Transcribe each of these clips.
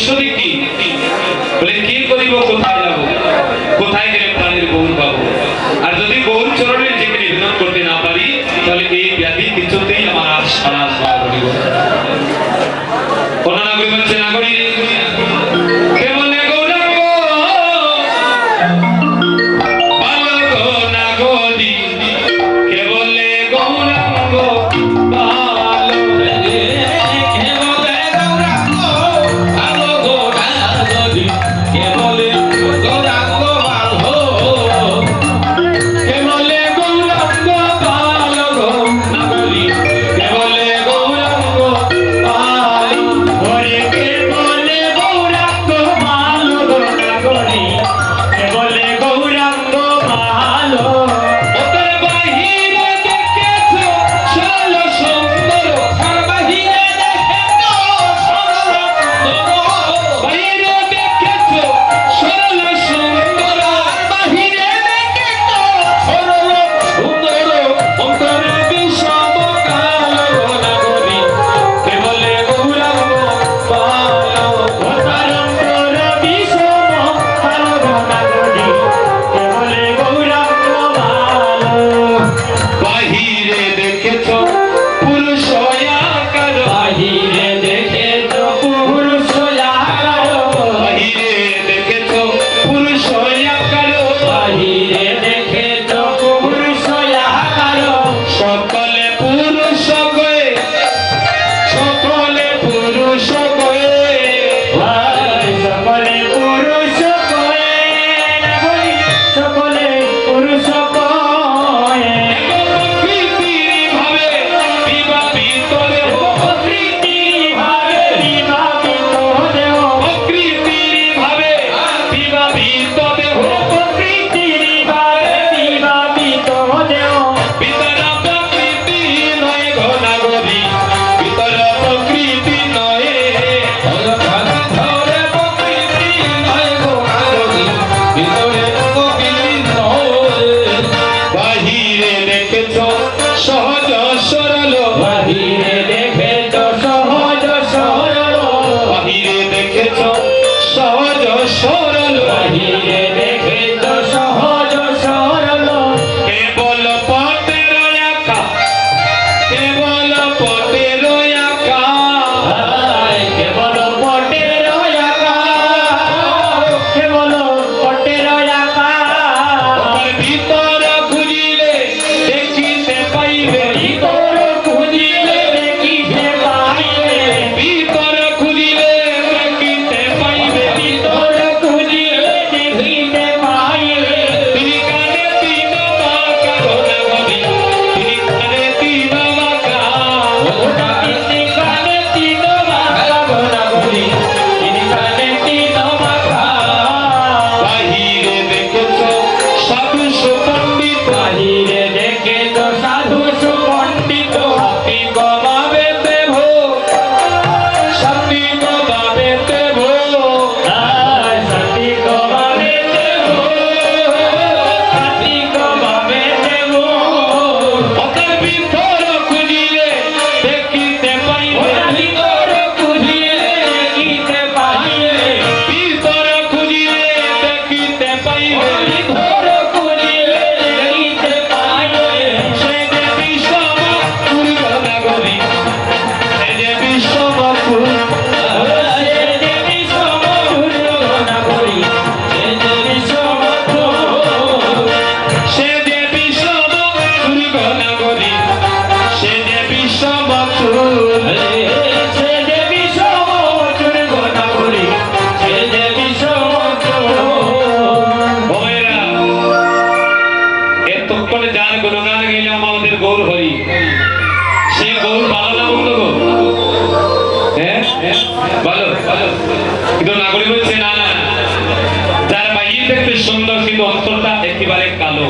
ঈশ্বরী কি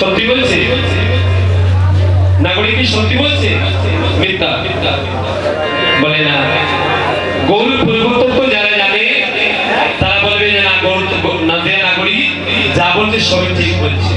সত্যি বলছি? নাগরিক কি সত্যি বলছে? মিথ্যা। বলে না। গৌর পরিবর্তন যারা জানে, তারা বলবে যে না, গৌর না, যে নাগরিক যা বলছে সবই ঠিক বলছে।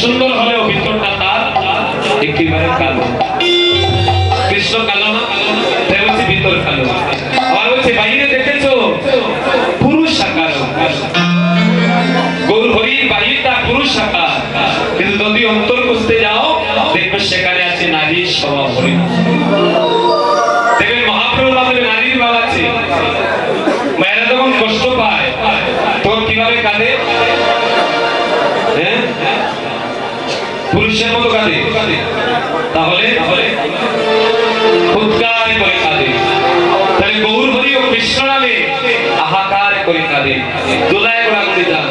সুন্দর হলেও ভিতরটা তার একেবারে কালো তাদের দোলায় ঘোরা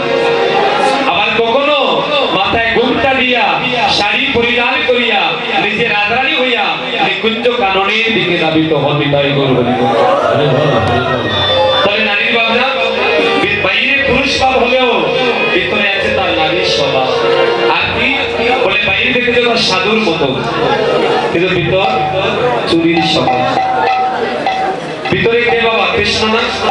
আবার কখনো মাথায় ঘুমটা দিয়া, শাড়ি পরিধান করিয়া নিজে রাজরানী হইয়া, নিকুঞ্জ কাননের দিকে ধাবিত হন বিদায় করবেন। সাধুর মতো। কিন্তু চুরির স্বভাব। ভিতরে কে বাবা? কৃষ্ণ না?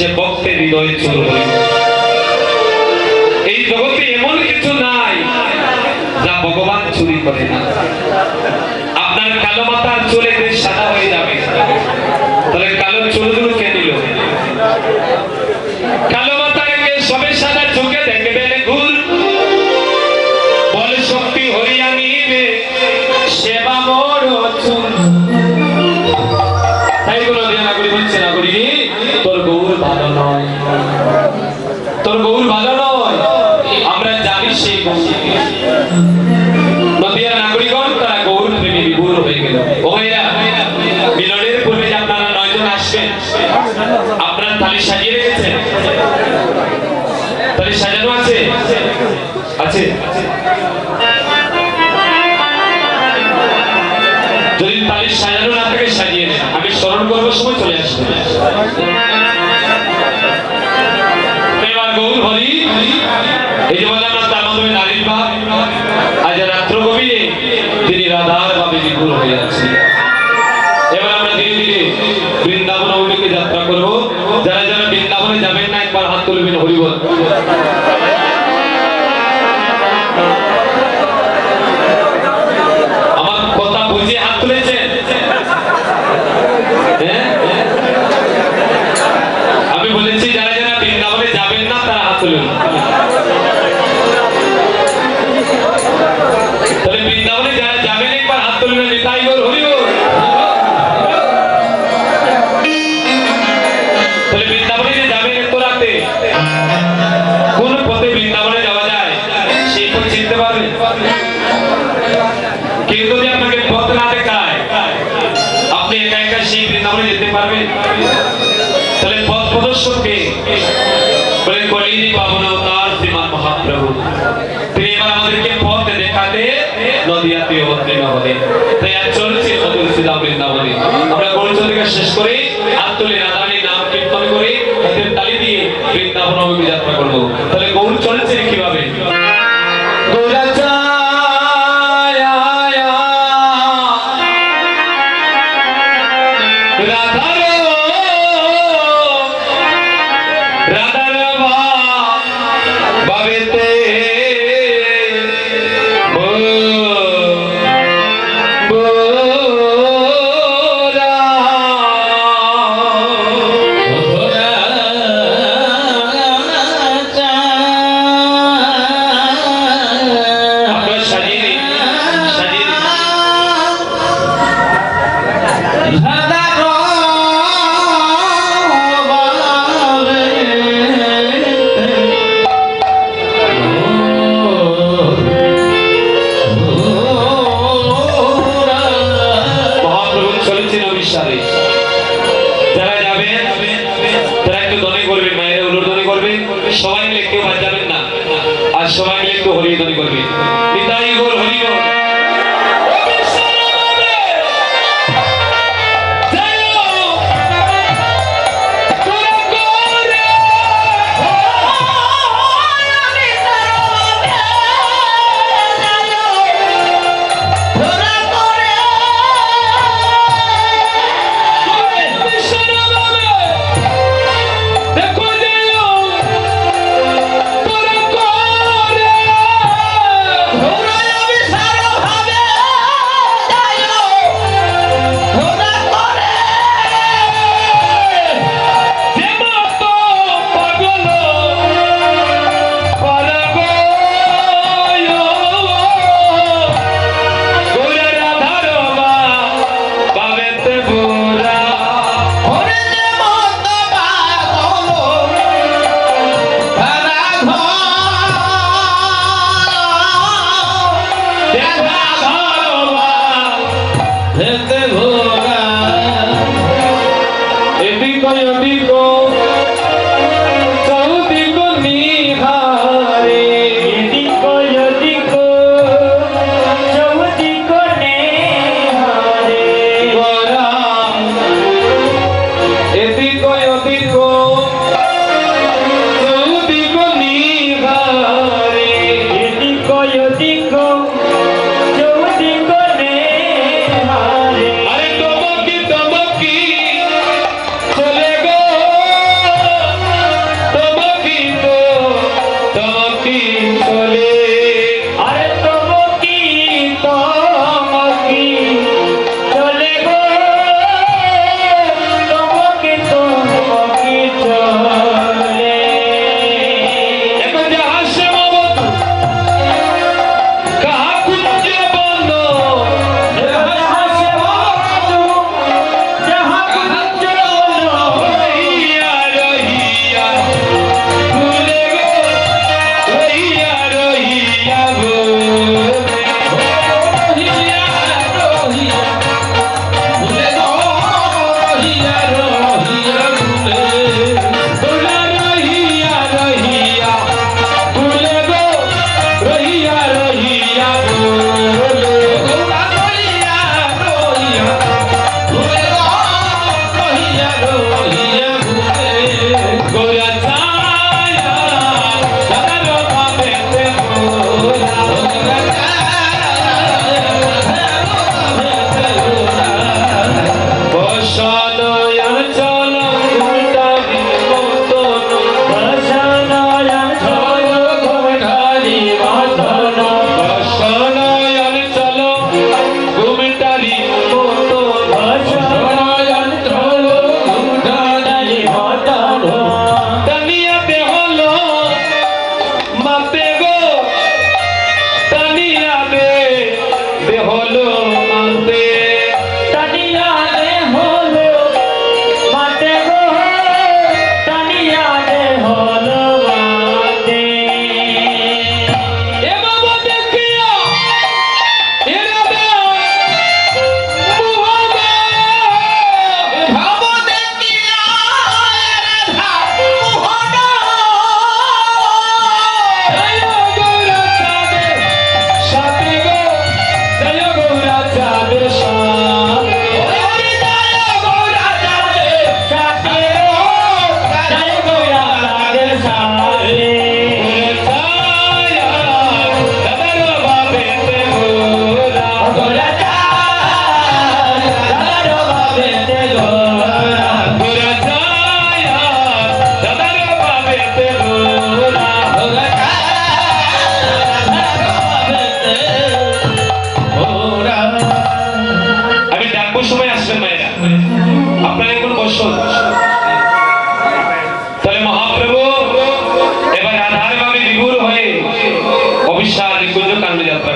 সে ভক্তের হৃদয়ে চুর এই জগতে এমন কিছু নাই যা ভগবান চুরি করে না। আপনার কালো মাথার চলে একদিন সাদা হয়ে যাবে। তাহলে কালো চুলগুলো কে নিল কালো disabled বলেন কলিনি পাবন অবতার শ্রীমান মহাপ্রভু। তিনি এবার শেষ করে আত্মলে রাধানি নাম করে হাতের দিয়ে বৃন্দাবন করব। তাহলে গৌর চলেছে কীভাবে?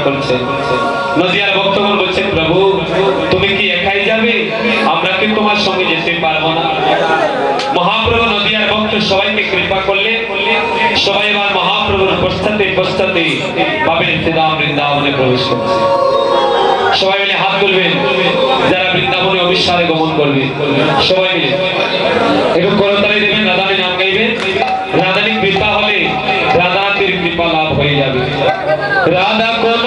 করছেন নদিয়ার ভক্তগণ বলছেন প্রভু, তুমি কি একাই যাবে? আমরা কি তোমার সঙ্গে যেতে পারব না? মহাপ্রভু নদিয়ার ভক্ত সবাইকে কৃপা করলে, সবাই এবার মহাপ্রভুর পশ্চাতে পশ্চাতে পাবেন শ্রীরাম বৃন্দাবনে প্রবেশ করছে। সবাই মিলে হাত তুলবেন, যারা বৃন্দাবনে অবিশ্বাসে গমন করবে, সবাই মিলে। একটু করতালি দেবেন রাধানী নাম গাইবেন। রাধানী কৃপা হলে রাধানাথের কৃপা লাভ হয়ে যাবে। রাধা কোন